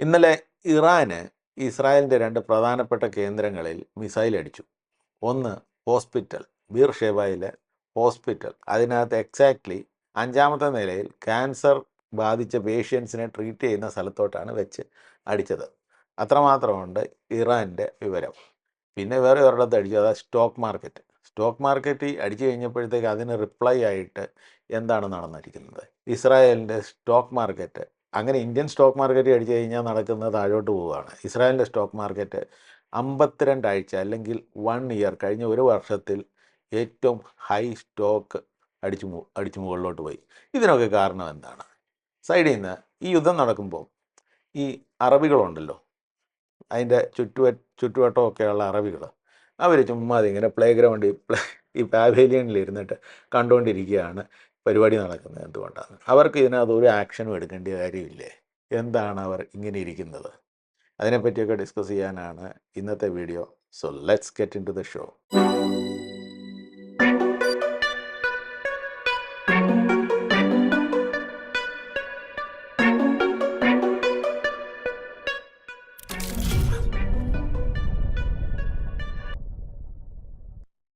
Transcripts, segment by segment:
ഇന്നലെ ഇറാന് ഇസ്രായേലിന്റെ രണ്ട് പ്രധാനപ്പെട്ട കേന്ദ്രങ്ങളിൽ മിസൈൽ അടിച്ചു. ഒന്ന് ഹോസ്പിറ്റൽ ബീർ ഷെബായിലെ ഹോസ്പിറ്റൽ. അതിനകത്ത് എക്സാക്ട്ലി അഞ്ചാമത്തെ നിലയിൽ ക്യാൻസർ ബാധിച്ച പേഷ്യൻസിനെ ട്രീറ്റ് ചെയ്യുന്ന സ്ഥലത്തോട്ടാണ് വെച്ച് അടിച്ചത്. അത്രമാത്രമുണ്ട് ഇറാന്റെ വിവരം. പിന്നെ വേറെ ഒരിടത്ത് അടിച്ചു അതാ സ്റ്റോക്ക് മാർക്കറ്റ്. സ്റ്റോക്ക് മാർക്കറ്റ് അടിച്ചു കഴിഞ്ഞപ്പോഴത്തേക്ക് അതിന് റിപ്ലൈ ആയിട്ട് എന്താണ് നടന്നിരിക്കുന്നത്? ഇസ്രായേലിന്റെ സ്റ്റോക്ക് മാർക്കറ്റ് അങ്ങനെ ഇന്ത്യൻ സ്റ്റോക്ക് മാർക്കറ്റ് അടിച്ചു കഴിഞ്ഞാൽ നടക്കുന്നത് താഴോട്ട് പോവുകയാണ്. ഇസ്രായേലിന്റെ സ്റ്റോക്ക് മാർക്കറ്റ് അമ്പത്തിരണ്ടാഴ്ച അല്ലെങ്കിൽ വൺ ഇയർ കഴിഞ്ഞ ഒരു വർഷത്തിൽ ഏറ്റവും ഹൈ സ്റ്റോക്ക് അടിച്ചു അടിച്ചു മുകളിലോട്ട് പോയി. ഇതിനൊക്കെ കാരണം എന്താണ്? സൈഡിൽ നിന്ന് ഈ യുദ്ധം നടക്കുമ്പോൾ ഈ അറബികളുണ്ടല്ലോ അതിന്റെ ചുറ്റുവ ചുറ്റുവട്ടമൊക്കെയുള്ള അറബികൾ അവർ ചുമ്മാതെ ഇങ്ങനെ പ്ലേ ഗ്രൗണ്ടിൽ ഈ പാവേലിയനിൽ ഇരുന്നിട്ട് കണ്ടുകൊണ്ടിരിക്കുകയാണ് പരിപാടി നടക്കുന്നത് എന്തുകൊണ്ടാണ്? അവർക്ക് ഇതിനകത്ത് ഒരു ആക്ഷനും എടുക്കേണ്ട കാര്യമില്ലേ? എന്താണ് അവർ ഇങ്ങനെ ഇരിക്കുന്നത്? അതിനെപ്പറ്റിയൊക്കെ ഡിസ്കസ് ചെയ്യാനാണ് ഇന്നത്തെ video so let's get into the show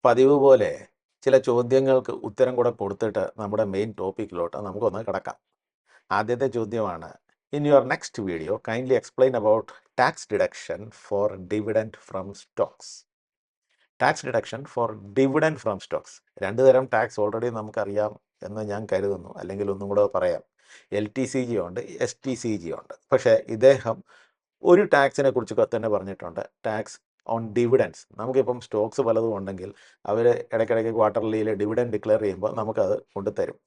പതിവ് പോലെ ചില ചോദ്യങ്ങൾക്ക് ഉത്തരം കൂടെ കൊടുത്തിട്ട് നമ്മുടെ മെയിൻ ടോപ്പിക്കിലോട്ട് നമുക്കൊന്ന് കിടക്കാം. ആദ്യത്തെ ചോദ്യമാണ് in your next video kindly explain about tax deduction for dividend from stocks tax deduction for dividend from stocks രണ്ട് തരം ടാക്സ് ഓൾറെഡി നമുക്കറിയാം എന്ന് ഞാൻ കരുതുന്നു. അല്ലെങ്കിൽ ഒന്നും കൂടെ പറയാം. എൽ ടി സി ജി ഉണ്ട് എസ് ടി സി ജി ഉണ്ട്. പക്ഷേ ഇദ്ദേഹം ഒരു ടാക്സിനെ കുറിച്ചൊക്കെ തന്നെ പറഞ്ഞിട്ടുണ്ട്. ടാക്സ് ഓൺ ഡിവിഡൻസ് നമുക്കിപ്പം സ്റ്റോക്സ് പലതും ഉണ്ടെങ്കിൽ അവർ ഇടയ്ക്കിടയ്ക്ക് ക്വാർട്ടർലിയിൽ ഡിവിഡൻ ഡിക്ലെയർ ചെയ്യുമ്പോൾ നമുക്കത് കൊണ്ടുതരും.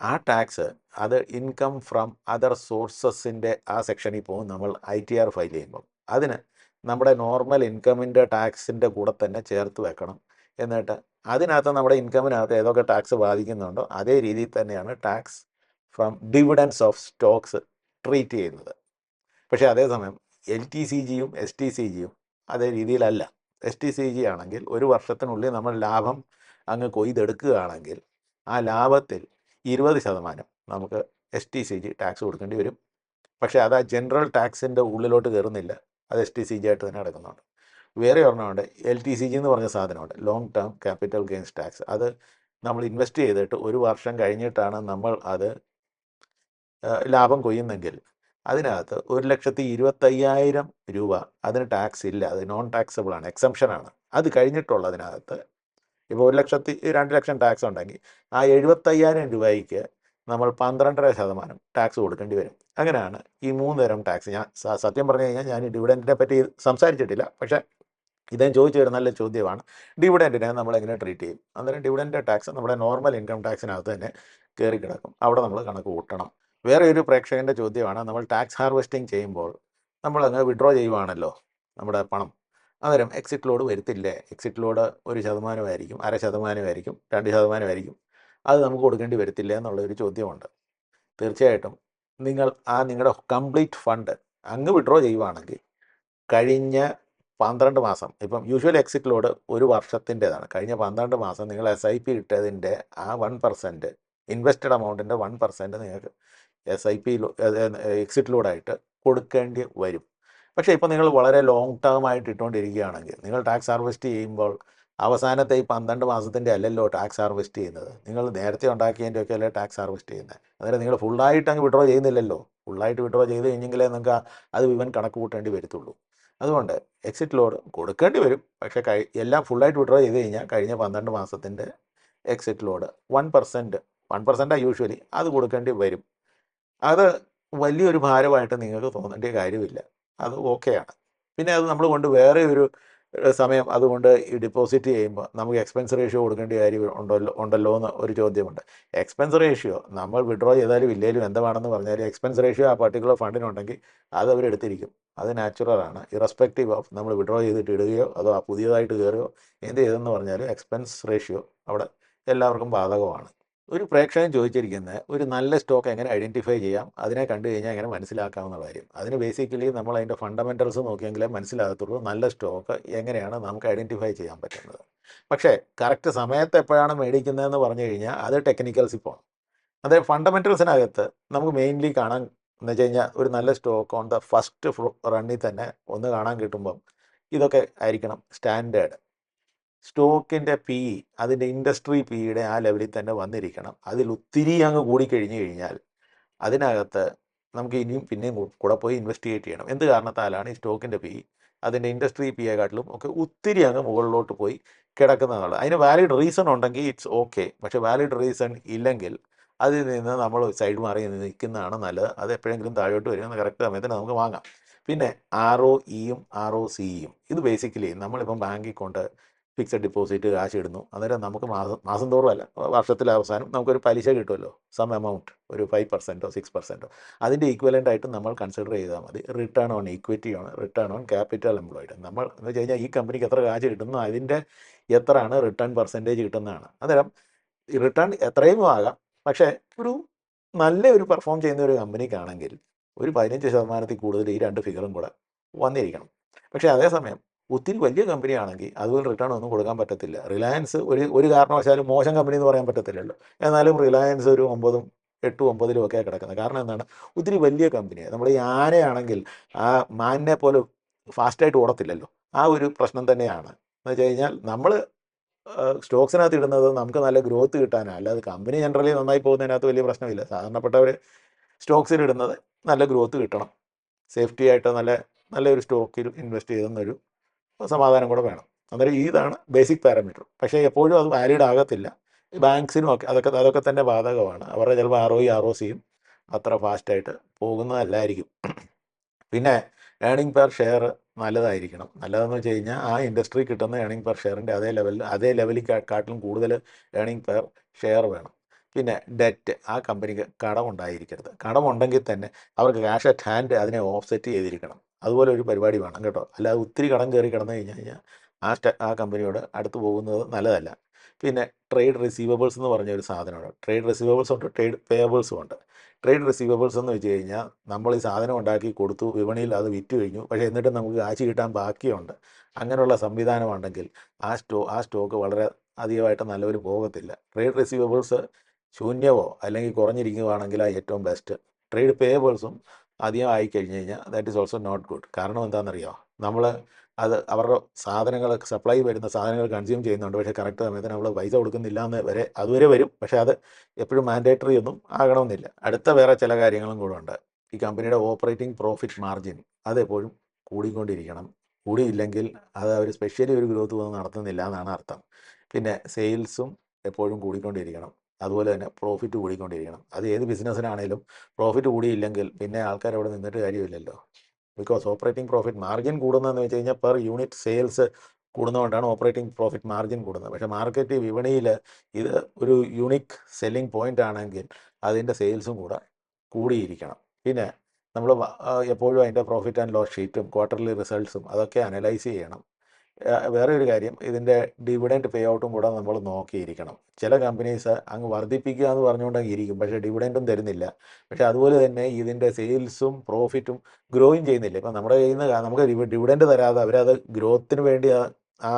ആ ടാക്സ് അത് ഇൻകം ഫ്രം അതർ സോഴ്സസിന്റെ ആ സെക്ഷനിൽ പോകും നമ്മൾ ഐ ടി ആർ ഫയൽ ചെയ്യുമ്പോൾ. അതിന് നമ്മുടെ നോർമൽ ഇൻകമിന്റെ ടാക്സിന്റെ കൂടെ തന്നെ ചേർത്ത് വെക്കണം. എന്നിട്ട് അതിനകത്ത് നമ്മുടെ ഇൻകമിനകത്ത് ഏതൊക്കെ ടാക്സ് ബാധിക്കുന്നുണ്ടോ അതേ രീതിയിൽ തന്നെയാണ് tax from dividends of stocks treat ചെയ്യുന്നത്. പക്ഷേ അതേസമയം എൽ ടി സി ജിയും എസ് ടി സി ജിയും അതേ രീതിയിലല്ല. എസ് ടി സി ജി ആണെങ്കിൽ ഒരു വർഷത്തിനുള്ളിൽ നമ്മൾ ലാഭം അങ്ങ് കൊയ്തെടുക്കുകയാണെങ്കിൽ ആ ലാഭത്തിൽ ഇരുപത് ശതമാനം നമുക്ക് S T C G tax കൊടുക്കേണ്ടി വരും. പക്ഷേ അത് ആ ജനറൽ ടാക്സിന്റെ ഉള്ളിലോട്ട് കയറുന്നില്ല. അത് എസ് ടി സി ജി ആയിട്ട് തന്നെ അടക്കുന്നുണ്ട് വേറെ ഒരെണ്ണമുണ്ട് എൽ ടി സി ജി എന്ന് പറഞ്ഞ സാധനമുണ്ട്. Long term capital gains tax അത് നമ്മൾ ഇൻവെസ്റ്റ് ചെയ്തിട്ട് ഒരു വർഷം കഴിഞ്ഞിട്ടാണ് നമ്മൾ അത് ലാഭം കൊയ്യുന്നെങ്കിൽ അതിനകത്ത് ഒരു ലക്ഷത്തി ഇരുപത്തയ്യായിരം രൂപ. അതിന് ടാക്സ് ഇല്ല. അത് നോൺ ടാക്സബിൾ ആണ്. എക്സംഷൻ ആണ്. അത് കഴിഞ്ഞിട്ടുള്ളതിനകത്ത് ഇപ്പോൾ ഒരു ലക്ഷത്തി രണ്ട് ലക്ഷം ടാക്സ് ഉണ്ടെങ്കിൽ ആ എഴുപത്തയ്യായിരം രൂപയ്ക്ക് നമ്മൾ പന്ത്രണ്ടര ശതമാനം ടാക്സ് കൊടുക്കേണ്ടി വരും. അങ്ങനെയാണ് ഈ മൂന്ന് തരം ടാക്സ് ഞാൻ സത്യം പറഞ്ഞു കഴിഞ്ഞാൽ ഞാൻ ഡിവിഡന്റിനെ പറ്റി സംസാരിച്ചിട്ടില്ല. പക്ഷേ ഇതേ ചോദിച്ചു വരുന്ന നല്ല ചോദ്യമാണ്. ഡിവിഡന്റിനെ നമ്മൾ എങ്ങനെ ട്രീറ്റ് ചെയ്യും? അന്നേരം ഡിവിഡന്റെ ടാക്സ് നമ്മുടെ നോർമൽ ഇൻകം ടാക്സിനകത്ത് തന്നെ കയറി കിടക്കും. അവിടെ നമ്മൾ കണക്ക് കൂട്ടണം. വേറെ ഒരു പ്രേക്ഷകന്റെ ചോദ്യമാണ്. നമ്മൾ ടാക്സ് ഹാർവെസ്റ്റിംഗ് ചെയ്യുമ്പോൾ നമ്മൾ അങ്ങ് വിഡ്രോ ചെയ്യുവാണല്ലോ നമ്മുടെ പണം. അന്നേരം എക്സിറ്റ് ലോഡ് വരുത്തില്ലേ? എക്സിറ്റ് ലോഡ് ഒരു ശതമാനമായിരിക്കും അര ശതമാനമായിരിക്കും രണ്ട് ശതമാനമായിരിക്കും. അത് നമുക്ക് കൊടുക്കേണ്ടി വരത്തില്ല എന്നുള്ളൊരു ചോദ്യമുണ്ട്. തീർച്ചയായിട്ടും നിങ്ങൾ ആ നിങ്ങളുടെ കംപ്ലീറ്റ് ഫണ്ട് അങ്ങ് വിഡ്രോ ചെയ്യുവാണെങ്കിൽ കഴിഞ്ഞ പന്ത്രണ്ട് മാസം ഇപ്പം യൂഷ്വൽ എക്സിറ്റ് ലോഡ് ഒരു വർഷത്തിന്റെതാണ്. കഴിഞ്ഞ പന്ത്രണ്ട് മാസം നിങ്ങൾ എസ് ഐ പി ഇട്ടതിന്റെ ആ വൺ പെർസെന്റ് ഇൻവെസ്റ്റഡ് എമൗണ്ടിന്റെ വൺ പെർസെന്റ് നിങ്ങൾക്ക് എസ് ഐ പി എക്സിറ്റ് ലോഡായിട്ട് കൊടുക്കേണ്ടി വരും. പക്ഷേ ഇപ്പോൾ നിങ്ങൾ വളരെ ലോങ് ടേം ആയിട്ട് ഇട്ടുകൊണ്ടിരിക്കുകയാണെങ്കിൽ നിങ്ങൾ ടാക്സ് ഹാർവെസ്റ്റ് ചെയ്യുമ്പോൾ അവസാനത്തെ ഈ പന്ത്രണ്ട് മാസത്തിന്റെ അല്ലല്ലോ ടാക്സ് ഹാർവെസ്റ്റ് ചെയ്യുന്നത്. നിങ്ങൾ നേരത്തെ ഉണ്ടാക്കിയതിന്റെ ഒക്കെ അല്ലേ ടാക്സ് ഹാർവെസ്റ്റ് ചെയ്യുന്നത്? അന്നേരം നിങ്ങൾ ഫുള്ളായിട്ട് അങ്ങ് വിഡ്രോ ചെയ്യുന്നില്ലല്ലോ. ഫുള്ളായിട്ട് വിഡ്രോ ചെയ്ത് കഴിഞ്ഞെങ്കിലേ നിങ്ങൾക്ക് അത് ഇവൻ കണക്ക് കൂട്ടേണ്ടി വരത്തുള്ളൂ. അതുകൊണ്ട് എക്സിറ്റ് ലോഡ് കൊടുക്കേണ്ടി വരും. പക്ഷേ കഴി എല്ലാം ഫുള്ളായിട്ട് വിഡ്രോ ചെയ്ത് കഴിഞ്ഞാൽ കഴിഞ്ഞ പന്ത്രണ്ട് മാസത്തിന്റെ exit load one percent one പെർസെന്റാണ് usually അത് കൊടുക്കേണ്ടി വരും. അത് വലിയൊരു ഭാരമായിട്ട് നിങ്ങൾക്ക് തോന്നേണ്ട കാര്യമില്ല. അത് ഓക്കെയാണ്. പിന്നെ അത് നമ്മൾ കൊണ്ട് വേറെ ഒരു സമയം അതുകൊണ്ട് ഈ ഡിപ്പോസിറ്റ് ചെയ്യുമ്പോൾ നമുക്ക് എക്സ്പെൻസ് റേഷ്യോ കൊടുക്കേണ്ട കാര്യം ഉണ്ടല്ലോ ഉണ്ടല്ലോ എന്ന് ഒരു ചോദ്യമുണ്ട്. എക്സ്പെൻസ് റേഷ്യോ നമ്മൾ വിഡ്രോ ചെയ്താലും ഇല്ലേലും എന്താണെന്ന് പറഞ്ഞാലും എക്സ്പെൻസ് റേഷ്യോ ആ പർട്ടിക്കുലർ ഫണ്ടിനുണ്ടെങ്കിൽ അത് അവരെടുത്തിരിക്കും അത് നാച്ചുറലാണ് ഇറസ്പെക്റ്റീവ് ഓഫ് നമ്മൾ വിഡ്രോ ചെയ്തിട്ട് ഇടുകയോ അതോ പുതിയതായിട്ട് കയറുകയോ എന്ത് ചെയ്തെന്ന് പറഞ്ഞാലും എക്സ്പെൻസ് റേഷ്യോ അവിടെ എല്ലാവർക്കും ബാധകമാണ്. ഒരു പ്രേക്ഷകൻ ചോദിച്ചിരിക്കുന്നത് ഒരു നല്ല സ്റ്റോക്ക് എങ്ങനെ ഐഡന്റിഫൈ ചെയ്യാം? അതിനെ കണ്ടു കഴിഞ്ഞാൽ എങ്ങനെ മനസ്സിലാക്കാവുന്ന കാര്യം. അതിന് ബേസിക്കലി നമ്മൾ അതിന്റെ ഫണ്ടമെന്റൽസ് നോക്കിയെങ്കിലേ മനസ്സിലാകത്തുള്ളൂ നല്ല സ്റ്റോക്ക് എങ്ങനെയാണ് നമുക്ക് ഐഡന്റിഫൈ ചെയ്യാൻ പറ്റുന്നത്. പക്ഷേ കറക്റ്റ് സമയത്ത് എപ്പോഴാണ് മേടിക്കുന്നതെന്ന് പറഞ്ഞു കഴിഞ്ഞാൽ അത് ടെക്നിക്കൽസിൽ പോകണം അതായത് ഫണ്ടമെന്റൽസിനകത്ത് നമുക്ക് മെയിൻലി കാണാൻ എന്ന് വെച്ച് കഴിഞ്ഞാൽ ഒരു നല്ല സ്റ്റോക്ക് ഓൺ ദ ഫസ്റ്റ് റണ്ണിൽ തന്നെ ഒന്ന് കാണാൻ കിട്ടുമ്പം ഇതൊക്കെ ആയിരിക്കണം സ്റ്റാൻഡേർഡ് സ്റ്റോക്കിന്റെ പി അതിന്റെ ഇൻഡസ്ട്രി പി പിയുടെ ആ ലെവലിൽ തന്നെ വന്നിരിക്കണം. അതിൽ ഒത്തിരി അങ്ങ് കൂടിക്കഴിഞ്ഞു കഴിഞ്ഞാൽ അതിനകത്ത് നമുക്ക് ഇനിയും പിന്നെയും കൂടെ പോയി ഇൻവെസ്റ്റിഗേറ്റ് ചെയ്യണം. എന്ത് കാരണത്താലാണ് ഈ സ്റ്റോക്കിന്റെ പി അതിന്റെ ഇൻഡസ്ട്രി പി പിയെക്കാട്ടിലും ഒക്കെ ഒത്തിരി അങ്ങ് മുകളിലോട്ട് പോയി കിടക്കുന്നതാണ്. അതിന് വാലിഡ് റീസൺ ഉണ്ടെങ്കിൽ ഇറ്റ്സ് ഓക്കെ പക്ഷേ വാലിഡ് റീസൺ ഇല്ലെങ്കിൽ അതിൽ നിന്ന് നമ്മൾ സൈഡ് മാറി നിൽക്കുന്നതാണ് നല്ലത്. അത് എപ്പോഴെങ്കിലും താഴോട്ട് വരുമെന്ന് കറക്റ്റ് സമയത്തിന് നമുക്ക് വാങ്ങാം. പിന്നെ ആർ ഒ ഇയും ആർ ഒ സിയും ഇത് ബേസിക്കലി നമ്മളിപ്പം ബാങ്കിൽ കൊണ്ട് ഫിക്സഡ് ഡിപ്പോസിറ്റ് കാശ് ഇടുന്നു. അന്നേരം നമുക്ക് മാസം മാസം തോറും അല്ല വർഷത്തിലെ അവസാനം നമുക്കൊരു പലിശ കിട്ടുമല്ലോ. സം എമൗണ്ട് ഒരു ഫൈവ് പെർസെന്റോ സിക്സ് പെർസെന്റോ അതിന്റെ ഈക്വലന്റ് ആയിട്ട് നമ്മൾ കൺസിഡർ ചെയ്താൽ മതി. റിട്ടേൺ ഓൺ ഇക്വിറ്റി ആണ് റിട്ടേൺ ഓൺ ക്യാപിറ്റൽ എംപ്ലോയിഡ് നമ്മൾ എന്ന് വെച്ച് കഴിഞ്ഞാൽ ഈ കമ്പനിക്ക് എത്ര കാശ് കിട്ടുന്നു അതിന്റെ എത്രയാണ് റിട്ടേൺ പെർസെന്റേജ് കിട്ടുന്നതാണ്. അന്നേരം റിട്ടേൺ എത്രയും ആകാം. പക്ഷേ ഒരു നല്ല ഒരു പെർഫോം ചെയ്യുന്ന ഒരു കമ്പനിക്കാണെങ്കിൽ ഒരു പതിനഞ്ച് ശതമാനത്തിൽ കൂടുതൽ ഈ രണ്ട് ഫിഗറും കൂടെ വന്നിരിക്കണം. പക്ഷേ അതേസമയം ഒത്തിരി വലിയ കമ്പനിയാണെങ്കിൽ അതുപോലെ റിട്ടേൺ ഒന്നും കൊടുക്കാൻ പറ്റത്തില്ല. റിലയൻസ് ഒരു ഒരു കാരണവശാലും മോശം കമ്പനി എന്ന് പറയാൻ പറ്റത്തില്ലല്ലോ. എന്നാലും റിലയൻസ് ഒരു ഒമ്പതും എട്ടും ഒമ്പതിലും ഒക്കെ കിടക്കുന്നത്. കാരണം എന്താണ്? ഒത്തിരി വലിയ കമ്പനിയാണ് നമ്മൾ ഈ ആനയാണെങ്കിൽ ആ മാനിനെ പോലെ ഫാസ്റ്റായിട്ട് ഓടത്തില്ലല്ലോ. ആ ഒരു പ്രശ്നം തന്നെയാണ്. എന്ന് വെച്ച് കഴിഞ്ഞാൽ നമ്മൾ സ്റ്റോക്സിനകത്ത് ഇടുന്നത് നമുക്ക് നല്ല ഗ്രോത്ത് കിട്ടാനാണ് അല്ലാതെ കമ്പനി ജനറലി നന്നായി പോകുന്നതിനകത്ത് വലിയ പ്രശ്നമില്ല. സാധാരണപ്പെട്ടവർ സ്റ്റോക്സിൽ ഇടുന്നത് നല്ല ഗ്രോത്ത് കിട്ടണം. സേഫ്റ്റി ആയിട്ട് നല്ല നല്ലൊരു സ്റ്റോക്കിൽ ഇൻവെസ്റ്റ് ചെയ്തെന്നൊരു സമാധാനം കൂടെ വേണം. അന്നേരം ഇതാണ് ബേസിക് പാരാമീറ്റർ പക്ഷേ എപ്പോഴും അത് വാലിഡ് ആകത്തില്ല. ബാങ്ക്സിനും ഒക്കെ അതൊക്കെ അതൊക്കെ തന്നെ ബാധകമാണ്. അവരുടെ ചിലപ്പോൾ ആർ ഒ ആർ ഒ സിയും അത്ര ഫാസ്റ്റായിട്ട് പോകുന്നതല്ലായിരിക്കും. പിന്നെ ഏണിംഗ് പെർ ഷെയർ നല്ലതായിരിക്കണം. നല്ലതെന്ന് വെച്ച് കഴിഞ്ഞാൽ ആ ഇൻഡസ്ട്രി കിട്ടുന്ന ഏണിംഗ് പെർ ഷെയറിന്റെ അതേ ലെവലിൽ അതേ ലെവലിൽ കാട്ടിലും കൂടുതൽ ഏണിംഗ് പെർ ഷെയർ വേണം. പിന്നെ ഡെറ്റ് ആ കമ്പനിക്ക് കടമുണ്ടായിരിക്കരുത് കടമുണ്ടെങ്കിൽ കടം തന്നെ അവർക്ക് ക്യാഷ് അറ്റ് ഹാൻഡ് അതിനെ ഓഫ്സെറ്റ് ചെയ്തിരിക്കണം. അതുപോലെ ഒരു പരിപാടി വേണം കേട്ടോ. അല്ലാതെ ഒത്തിരി കടം കയറി കിടന്നു കഴിഞ്ഞ് കഴിഞ്ഞാൽ ആ ആ കമ്പനിയോട് അടുത്ത് പോകുന്നത് നല്ലതല്ല. പിന്നെ ട്രേഡ് റിസീവബിൾസ് എന്ന് പറഞ്ഞ ഒരു സാധനമാണ് ട്രേഡ് റിസീവബിൾസ് ഉണ്ട് ട്രേഡ് പേയബിൾസും ഉണ്ട്. ട്രേഡ് റിസീവബിൾസ് എന്ന് വെച്ച് കഴിഞ്ഞാൽ നമ്മൾ ഈ സാധനം ഉണ്ടാക്കി കൊടുത്തു വിപണിയിൽ അത് വിറ്റ് കഴിഞ്ഞു. പക്ഷേ എന്നിട്ട് നമുക്ക് കാശ് കിട്ടാൻ ബാക്കിയുണ്ട്. അങ്ങനെയുള്ള സംവിധാനമുണ്ടെങ്കിൽ ആ സ്റ്റോ ആ സ്റ്റോക്ക് വളരെ അധികമായിട്ട് നല്ലൊരു പോകത്തില്ല. ട്രേഡ് റിസീവബിൾസ് ശൂന്യമോ അല്ലെങ്കിൽ കുറഞ്ഞിരിക്കുകയാണെങ്കിൽ ഏറ്റവും ബെസ്റ്റ് ട്രേഡ് പേയബിൾസും അധികം ആയി കഴിഞ്ഞ് കഴിഞ്ഞാൽ that is also not good കാരണം എന്താണെന്നറിയോ? നമ്മൾ അത് അവരുടെ സാധനങ്ങൾ സപ്ലൈ വരുന്ന സാധനങ്ങൾ കൺസ്യൂം ചെയ്യുന്നുണ്ട്. പക്ഷേ കറക്റ്റ് സമയത്ത് നമ്മൾ പൈസ കൊടുക്കുന്നില്ല എന്ന് വരെ അതുവരെ വരും. പക്ഷേ അത് എപ്പോഴും മാൻഡേറ്ററി ഒന്നും ആകണമെന്നില്ല. അടുത്ത വേറെ ചില കാര്യങ്ങളും കൂടെ ഉണ്ട്. ഈ കമ്പനിയുടെ ഓപ്പറേറ്റിംഗ് പ്രോഫിറ്റ് മാർജിൻ അതെപ്പോഴും കൂടിക്കൊണ്ടിരിക്കണം. കൂടിയില്ലെങ്കിൽ അത് അവർ സ്പെഷ്യലി ഒരു ഗ്രോത്ത് ഒന്നും നടത്തുന്നില്ല എന്നാണ് അർത്ഥം. പിന്നെ സെയിൽസും എപ്പോഴും കൂടിക്കൊണ്ടിരിക്കണം. അതുപോലെ തന്നെ പ്രോഫിറ്റ് കൂടിക്കൊണ്ടിരിക്കണം. അത് ഏത് ബിസിനസ്സിനാണേലും പ്രോഫിറ്റ് കൂടിയില്ലെങ്കിൽ പിന്നെ ആൾക്കാർ അവിടെ നിന്നിട്ട് കാര്യമില്ലല്ലോ. ബിക്കോസ് ഓപ്പറേറ്റിംഗ് പ്രോഫിറ്റ് മാർജിൻ കൂടുന്നതെന്ന് വെച്ച് കഴിഞ്ഞാൽ പെർ യൂണിറ്റ് സെയിൽസ് കൂടുന്നതുകൊണ്ടാണ് ഓപ്പറേറ്റിംഗ് പ്രോഫിറ്റ് മാർജിൻ കൂടുന്നത്. പക്ഷേ മാർക്കറ്റ് വിപണിയിൽ ഇത് ഒരു യൂണിക് സെല്ലിംഗ് പോയിന്റ് ആണെങ്കിൽ അതിന്റെ സെയിൽസും കൂടെ കൂടിയിരിക്കണം. പിന്നെ നമ്മൾ എപ്പോഴും അതിന്റെ പ്രോഫിറ്റ് ആൻഡ് ലോസ് ഷീറ്റും ക്വാർട്ടർലി റിസൾട്ട്സും അതൊക്കെ അനലൈസ് ചെയ്യണം. വേറെ ഒരു കാര്യം. ഇതിന്റെ ഡിവിഡന്റ് പേ ഔട്ടും കൂടെ നമ്മൾ നോക്കിയിരിക്കണം. ചില കമ്പനീസ് അങ്ങ് വർദ്ധിപ്പിക്കുക എന്ന് പറഞ്ഞുകൊണ്ട് അങ്ങ് ഇരിക്കും. പക്ഷേ ഡിവിഡന്റും തരുന്നില്ല. പക്ഷേ അതുപോലെ തന്നെ ഇതിന്റെ സെയിൽസും പ്രോഫിറ്റും ഗ്രോയും ചെയ്യുന്നില്ല. ഇപ്പം നമ്മുടെ കയ്യിൽ നിന്ന് നമുക്ക് ഡിവിഡന്റ് തരാതെ അവരത് ഗ്രോത്തിന് വേണ്ടി ആ- ആ